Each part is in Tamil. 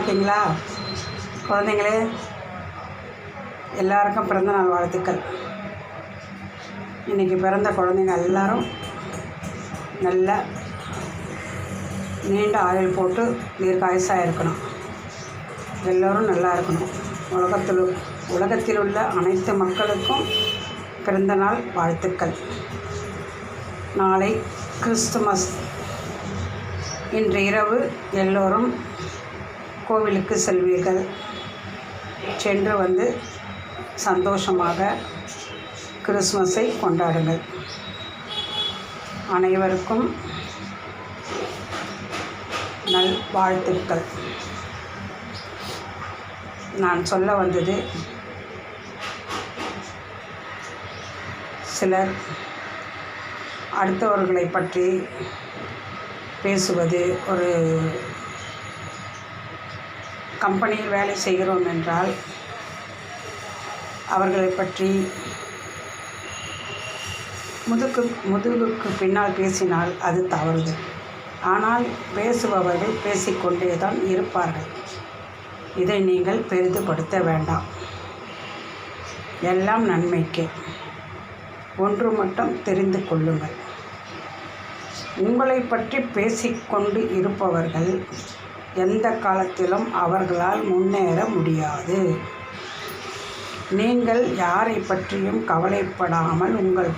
இருக்கீங்களா குழந்தைங்களே எல்லாருக்கும் பிறந்த நாள் வாழ்த்துக்கள். இன்றைக்கி பிறந்த குழந்தைங்க எல்லாரும் நல்ல நீண்ட ஆயுள் போட்டு தீர்க்காயுசாக இருக்கணும். எல்லோரும் நல்லா இருக்கணும். உலகத்தில் உலகத்தில் உள்ள அனைத்து மக்களுக்கும் பிறந்த நாள் வாழ்த்துக்கள். நாளை கிறிஸ்துமஸ். இன்று இரவு எல்லோரும் கோவிலுக்கு செல்வீர்கள். சென்று வந்து சந்தோஷமாக கிறிஸ்மஸை கொண்டாடுங்கள். அனைவருக்கும் நல் வாழ்த்துக்கள். நான் சொல்ல வந்தது சிலர் அடுத்தவர்களை பற்றி பேசுவது ஒரு கம்பெனியில் வேலை செய்கிறோம் என்றால் அவர்களை பற்றி முதுக்கு முதுகுக்கு பின்னால் பேசினால் அது தவறுது. ஆனால் பேசுபவர்கள் பேசிக்கொண்டே தான் இருப்பார்கள். இதை நீங்கள் பெரிதுபடுத்த வேண்டாம். எல்லாம் நன்மைக்கே. ஒன்று மட்டும் தெரிந்து கொள்ளுங்கள். உங்களை பற்றி பேசிக்கொண்டு இருப்பவர்கள் எந்த காலத்திலும் அவர்களால் முன்னேற முடியாது. நீங்கள் யாரை பற்றியும் கவலைப்படாமல் உங்கள்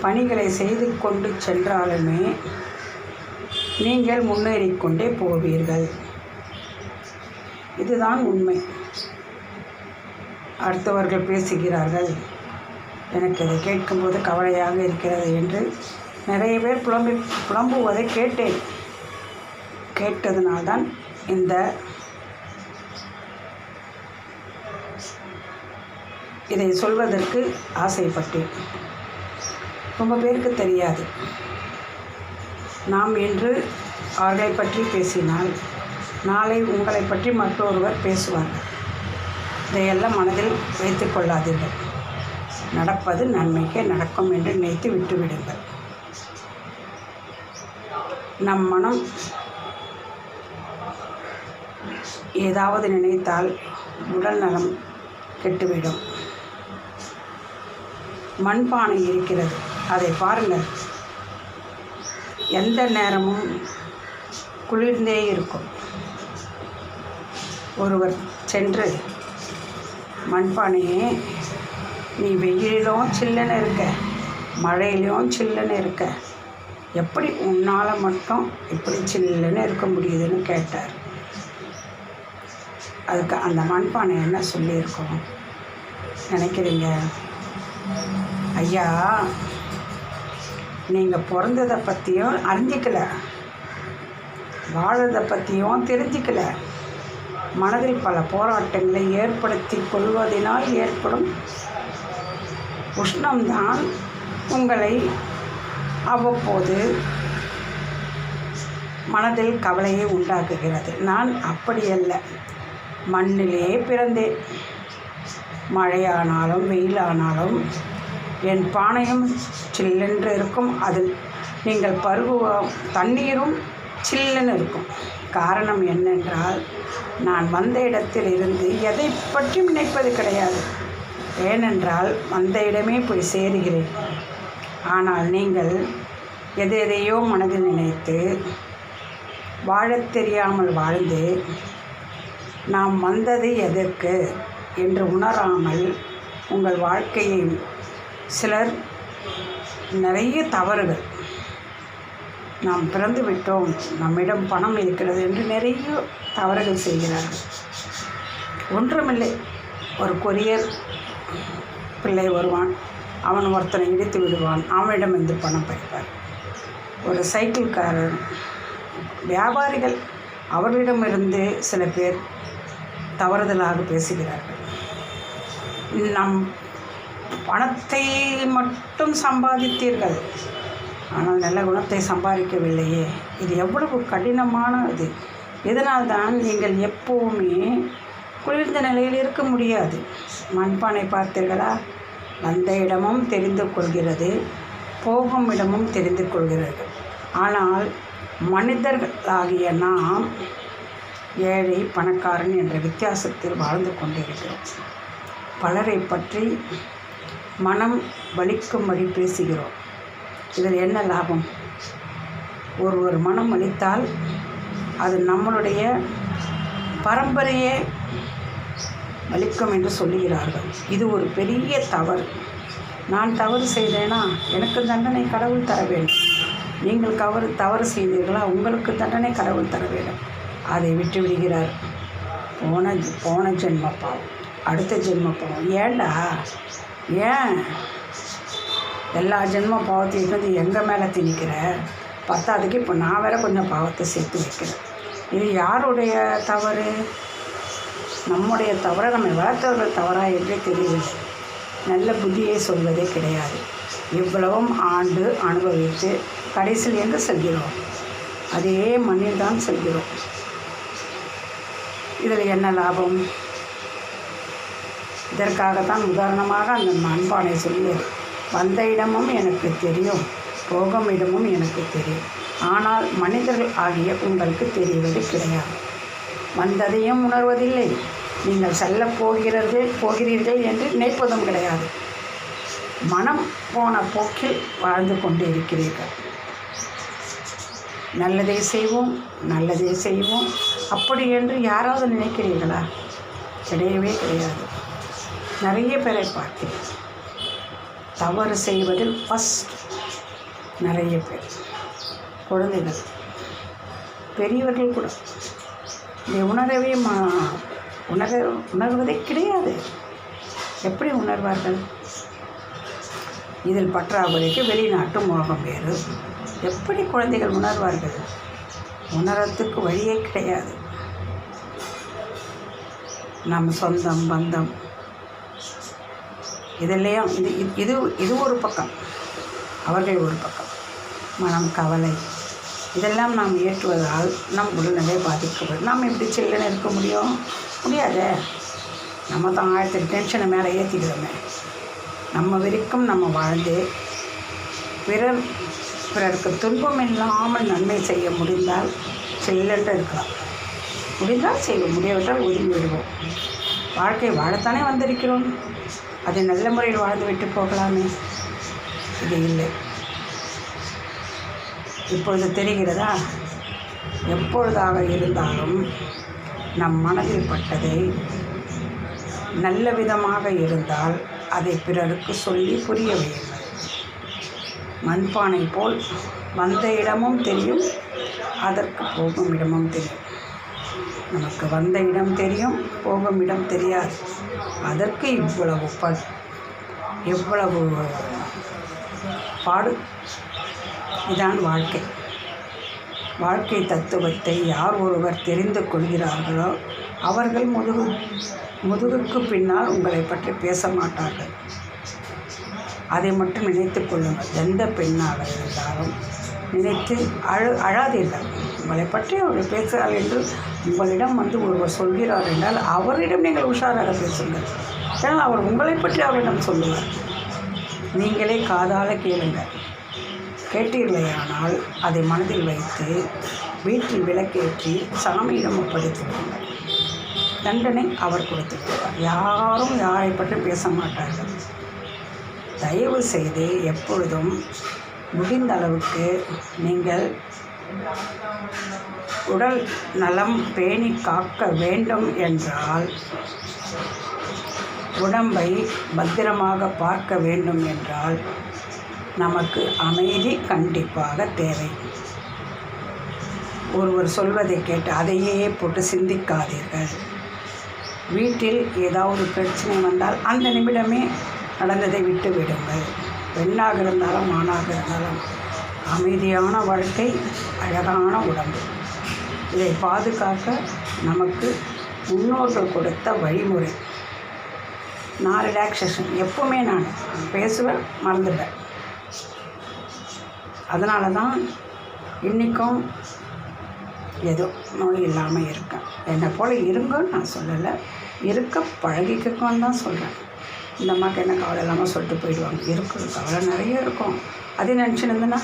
பணிகளை செய்து கொண்டு சென்றாலுமே நீங்கள் முன்னேறிக்கொண்டே போவீர்கள். இதுதான் உண்மை. அடுத்தவர்கள் பேசுகிறார்கள் எனக்கு இதை கேட்கும்போது கவலையாக இருக்கிறது என்று நிறைய பேர் புலம்பி புலம்புவதை கேட்டேன். கேட்டதுனால்தான் இந்த இதை சொல்வதற்கு ஆசைப்பட்டேன். ரொம்ப பேருக்கு தெரியாது. நாம் இன்று அவர்களை பற்றி பேசினால் நாளை உங்களை பற்றி மற்றொருவர் பேசுவார். இதையெல்லாம் மனதில் வைத்து கொள்ளாதீர்கள். நடப்பது நன்மைக்கே நடக்கும் என்று நினைத்து விட்டுவிடுங்கள். நம் மனம் ஏதாவது நினைத்தால் உடல் நலம் கெட்டுவிடும். மண்பானை இருக்கிறது. அதை பாருங்கள். எந்த நேரமும் குளிர்ந்தே இருக்கும். ஒருவர் சென்று மண்பானையே நீ வெயிலிலும் சில்லுன்னு இருக்க மழையிலும் சில்லுன்னு இருக்க. எப்படி உன்னால் மட்டும் இப்படி சில்லுன்னு இருக்க முடியுதுன்னு கேட்டார். அதுக்கு அந்த மண்பானை என்ன சொல்லியிருக்கோம்? நினைக்கிறீங்க? ஐயா நீங்கள் பிறந்ததை பற்றியும் அறிஞ்சிக்கல. வாழறதை பற்றியும் தெரிஞ்சிக்கல. மனதில் பல போராட்டங்களை ஏற்படுத்தி கொள்வதனால் ஏற்படும் உஷ்ணம்தான் உங்களை அவ்வப்போது மனதில் கவலையை உண்டாக்குகிறது. நான் அப்படியல்ல. மண்ணிலே பிறந்தேன் மழையானாலும் வெயிலானாலும் என் பானையும் சில்லென்று இருக்கும். அதில் நீங்கள் பருகுவ தண்ணீரும் சில்லுன்னு இருக்கும். காரணம் என்னென்றால் நான் வந்த இடத்தில் இருந்து எதை பற்றி நினைப்பது கிடையாது. ஏனென்றால் வந்த இடமே போய் சேருகிறேன். ஆனால் நீங்கள் எதை எதையோ மனதில் நினைத்து வாழத் தெரியாமல் வாழ்ந்து நாம் வந்தது எதற்கு என்று உணராமல் உங்கள் வாழ்க்கையை சிலர் நிறைய தவறுகள். நாம் பிறந்து விட்டோம் நம்மிடம் பணம் இருக்கிறது என்று நிறைய தவறுகள் செய்கிறார்கள். ஒன்றுமில்லை ஒரு கொரியர் பிள்ளை வருவான் அவன் ஒருத்தனை இடித்து விடுவான் அவனிடம் இருந்து பணம் பறிப்பார். ஒரு சைக்கிள்காரர் வியாபாரிகள் அவர்களிடமிருந்து சில பேர் தவறுதலாக பேசுகிறார்கள். நம் பணத்தை மட்டும் சம்பாதித்தீர்கள். ஆனால் நல்ல குணத்தை சம்பாதிக்கவில்லையே. இது எவ்வளவு கடினமான இது இதனால்தான் நீங்கள் எப்போவுமே குளிர்ந்த நிலையில் இருக்க முடியாது? மண்பானை பார்த்தீர்களா? வந்த இடமும் தெரிந்து கொள்கிறது போகும் இடமும் தெரிந்து கொள்கிறது. ஆனால் மனிதர்களாகிய நாம் ஏழை பணக்காரன் என்ற வித்தியாசத்தில் வாழ்ந்து கொண்டிருக்கிறோம். பலரை பற்றி மனம் வலிக்கும்படி பேசுகிறோம். இதில் என்ன லாபம்? ஒருவர் மனம் வலித்தால் அது நம்மளுடைய பரம்பரையே வலிக்கும் என்று சொல்லுகிறார்கள். இது ஒரு பெரிய தவறு. நான் தவறு செய்தேனா? எனக்கு தண்டனை கடவுள் தர வேண்டும். நீங்கள் கவறு தவறு செய்தீர்களா? உங்களுக்கு தண்டனை கடவுள் தர வேண்டும். அதை விட்டு விடுகிறார். போன போன ஜென்ம பாவம் அடுத்த ஜென்ம பாவம் ஏண்டா? ஏன்? எல்லா ஜென்ம பாவத்தையும் வந்து எங்கள் மேலே திணிக்கிற? பத்தாவதுக்கு இப்போ நான் வேற கொஞ்சம் பாவத்தை சேர்த்து வைக்கிறேன். இது யாருடைய தவறு? நம்முடைய தவறை நம்ம வளர்த்தவர்கள் தவறா என்றே தெரியவில்லை. நல்ல புத்தியை சொல்வதே கிடையாது. இவ்வளவும் ஆண்டு அனுபவித்து கடைசியில் எங்கே செல்கிறோம்? அதே மண்ணில் தான் செல்கிறோம். இதில் என்ன லாபம்? இதற்காகத்தான் உதாரணமாக அந்த மண்பானை சொல்லியது. வந்த இடமும் எனக்கு தெரியும் போகும் இடமும் எனக்கு தெரியும். ஆனால் மனிதர்கள் ஆகிய உங்களுக்கு தெரிவது கிடையாது. வந்ததையும் உணர்வதில்லை. நீங்கள் செல்ல போகிறது போகிறீர்கள் என்று நினைப்பதும் கிடையாது. மனம் போன போக்கில் வாழ்ந்து கொண்டு இருக்கிறீர்கள். நல்லதே செய்வோம் நல்லதே செய்வோம். அப்படி என்று யாராவது நினைக்கிறீர்களா? கிடையவே கிடையாது. நிறைய பேரை பார்த்தேன் தவறு செய்வதில் ஃபஸ்ட் நிறைய பேர் குழந்தைகள் பெரியவர்கள் கூட. இதை உணரவே மா உணர உணர்வதே கிடையாது. எப்படி உணர்வார்கள்? இதில் பற்றாக்குறைக்கு வெளிநாட்டு மோகம் வேறு. எப்படி குழந்தைகள் உணர்வார்கள்? உணரத்துக்கு வழியே கிடையாது. நம் சொந்தம் பந்தம். இதெல்லாம் இது இது இது ஒரு பக்கம். அவர்கள் ஒரு பக்கம். மனம் கவலை. இதெல்லாம் நாம் ஏற்றுவதால் நம் உடல்நிலை பாதிக்கப்படும். நாம் எப்படி சில்லுன்னு இருக்க முடியும்? முடியாதே. நம்ம தான் ஆயிரத்தி டென்ஷனை மேலே ஏற்றிக்கிறோமே நம்ம வரைக்கும் நம்ம வாழ்ந்து பிறர் பிறருக்கு துன்பம் இல்லாமல் நன்மை செய்ய முடிந்தால் சில்லென்று இருக்கலாம். முடிந்தால் செய்வோம் முடியவிட்டால் ஒதுங்கி விடுவோம். வாழ்க்கை வாழத்தானே வந்திருக்கிறோம். அதை நல்ல முறையில் வாழ்ந்து விட்டு போகலாமே. இது இல்லை. இப்பொழுது தெரிகிறதா? எப்பொழுதாக இருந்தாலும் நம் மனதில் பட்டதை நல்ல விதமாக இருந்தால் அதை பிறருக்கு சொல்லி புரிய வேண்டும் மண்பானை போல் வந்த இடமும் தெரியும் அதற்கு போகும் இடமும் தெரியும். நமக்கு வந்த இடம் தெரியும் போகும் இடம் தெரியாது. அதற்கு இவ்வளவு ப எவ்வளவு பாடு. இதான் வாழ்க்கை. வாழ்க்கை தத்துவத்தை யார் ஒருவர் தெரிந்து கொள்கிறார்களோ அவர்கள் முதுகு முதுகுக்கு பின்னால் உங்களை பற்றி பேச மாட்டார்கள். அதை மட்டும் நினைத்து கொள்ளுங்கள் எந்த பெண்ணாக இருந்தாலும் நினைத்து அழு அழாதீர்கள். உங்களை பற்றி அவர் பேசுகிறார் என்று உங்களிடம் வந்து ஒருவர் சொல்கிறார் என்றால் அவரிடம் நீங்கள் உஷாராக பேசுங்கள். ஏன்னா அவர் உங்களை பற்றி அவரிடம் சொல்லுவார். நீங்களே காதால் கேளுங்கள். கேட்டீர்களேயானால் அதை மனதில் வைத்து வீட்டில் விளக்கேற்றி சாமியிடம் ஒப்படைத்துக்கொள்ளுங்கள் தண்டனை அவர் கொடுத்து விடுவார் யாரும் யாரை பற்றி பேச மாட்டார்கள். தயவு செய்து எப்பொழுதும் முடிந்த அளவுக்கு நீங்கள் உடல் நலம் பேணி காக்க வேண்டும் என்றால் உடம்பை பத்திரமாக பார்க்க வேண்டும் என்றால் நமக்கு அமைதி கண்டிப்பாக தேவை. ஒருவர் சொல்வதை கேட்டு அதையே போட்டு சிந்திக்காதீர்கள். வீட்டில் ஏதாவது பிரச்சனை வந்தால் அந்த நிமிடமே நடந்ததை விட்டு விடுங்கள். பெண்ணாக இருந்தாலும் ஆணாக இருந்தாலும் அமைதியான வாழ்க்கை அழகான உடம்பு. இதை பாதுகாக்க நமக்கு முன்னோர்கள் கொடுத்த வழிமுறை. நான் ரிலாக்ஸேஷன் எப்போவுமே நான் பேசுவேன் மறந்துடுவேன். அதனால தான் இன்றைக்கும் ஏதோ நோய் இல்லாமல் இருக்கேன். என்னை போல் இருங்கன்னு நான் சொல்லலை. இருக்க பழகிக்கோன்னு தான் சொல்கிறேன் இந்த அம்மாவுக்கு என்ன கவலை இல்லாமல் சொல்லிட்டு போயிடுவாங்க. இருக்கும் கவலை நிறைய இருக்கும். அதே நினச்சின்னு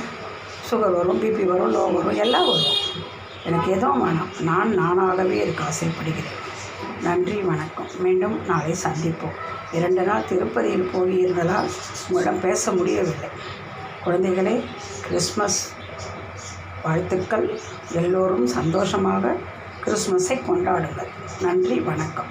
சுகர் வரும் பிபி வரும் லோ வரும் எல்லாம் வரும். எனக்கு எதுவும் வேணாம். நான் நானாகவே இருக்க ஆசைப்படுகிறேன். நன்றி வணக்கம். மீண்டும் நாளை சந்திப்போம். இரண்டு நாள் திருப்பதியில் போயிருந்ததால் உங்களிடம் பேச முடியவில்லை. குழந்தைகளே கிறிஸ்மஸ் வாழ்த்துக்கள். எல்லோரும் சந்தோஷமாக கிறிஸ்மஸை கொண்டாடுங்கள். நன்றி வணக்கம்.